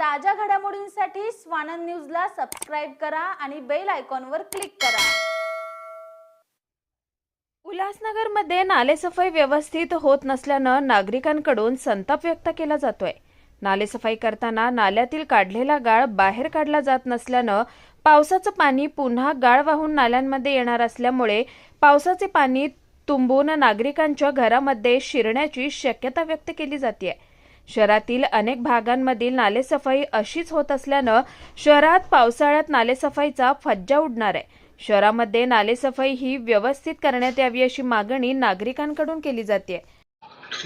ताज्या घडामोडींसाठी स्वानंद न्यूजला सबस्क्राईब करा आणि बेल आयकॉनवर क्लिक करा. उल्हासनगरमध्ये नालेसफाई व्यवस्थित होत नसल्यानं नागरिकांकडून संताप व्यक्त केला जातोय. नालेसफाई करताना नाल्यातील काढलेला गाळ बाहेर काढला जात नसल्यानं पावसाचं पाणी पुन्हा गाळ वाहून नाल्यांमध्ये येणार असल्यामुळे पावसाचे पाणी तुंबून नागरिकांच्या घरामध्ये शिरण्याची शक्यता व्यक्त केली जाते शहरातील अनेक भागांमधील नालेसफाई अशीच होत असल्यानं शहरात पावसाळ्यात नालेसफाईचा फज्जा उडणार आहे. शहरामध्ये नालेसफाई ही व्यवस्थित करण्यात यावी अशी मागणी नागरिकांकडून केली जाते.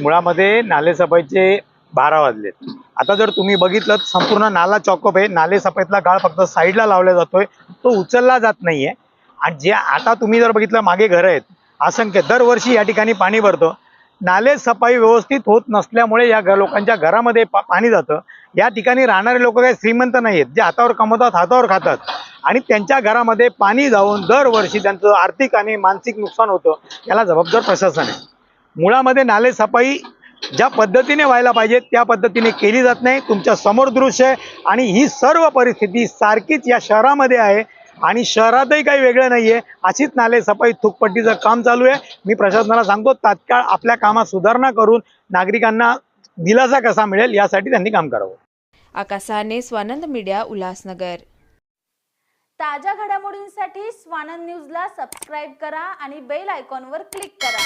मुळामध्ये नालेसफाईचे बारा वाजलेत. आता जर तुम्ही बघितलं संपूर्ण नाला चॉकअप आहे. नालेसफाईतला गाळ फक्त साईडला लावला जातोय. तो उचलला जात नाहीये. आणि जे आता तुम्ही जर बघितलं मागे घरं आहेत. असंख्य दरवर्षी या ठिकाणी पाणी भरतं. नाले सफाई व्यवस्थित होत नसल्यामुळे या घ लोकांच्या घरामध्ये पा पाणी जातं. या ठिकाणी राहणारे लोक काही श्रीमंत नाही आहेत जे हातावर कमवतात हातावर खातात. आणि त्यांच्या घरामध्ये पाणी जाऊन दरवर्षी त्यांचं आर्थिक आणि मानसिक नुकसान होतं याला जबाबदार प्रशासन आहे. मुळामध्ये नाले सफाई ज्या पद्धतीने व्हायला पाहिजे त्या पद्धतीने केली जात नाही. तुमच्यासमोर दृश्य आहे. आणि ही सर्व परिस्थिती सारखीच या शहरामध्ये आहे. आणि शहरातही काही वेगळं नाही आहे अशीच नाले सफाई थुकपट्टीचं काम चालू आहे. मी प्रशासनाला सांगतो तात्काळ आपल्या कामात सुधारणा करून नागरिकांना दिलासा कसा मिळेल यासाठी त्यांनी काम करावं. आकाशाने स्वानंद मीडिया उल्हासनगर. ताज्या घडामोडींसाठी स्वानंद न्यूजला सबस्क्राईब करा आणि बेल आयकॉनवर क्लिक करा.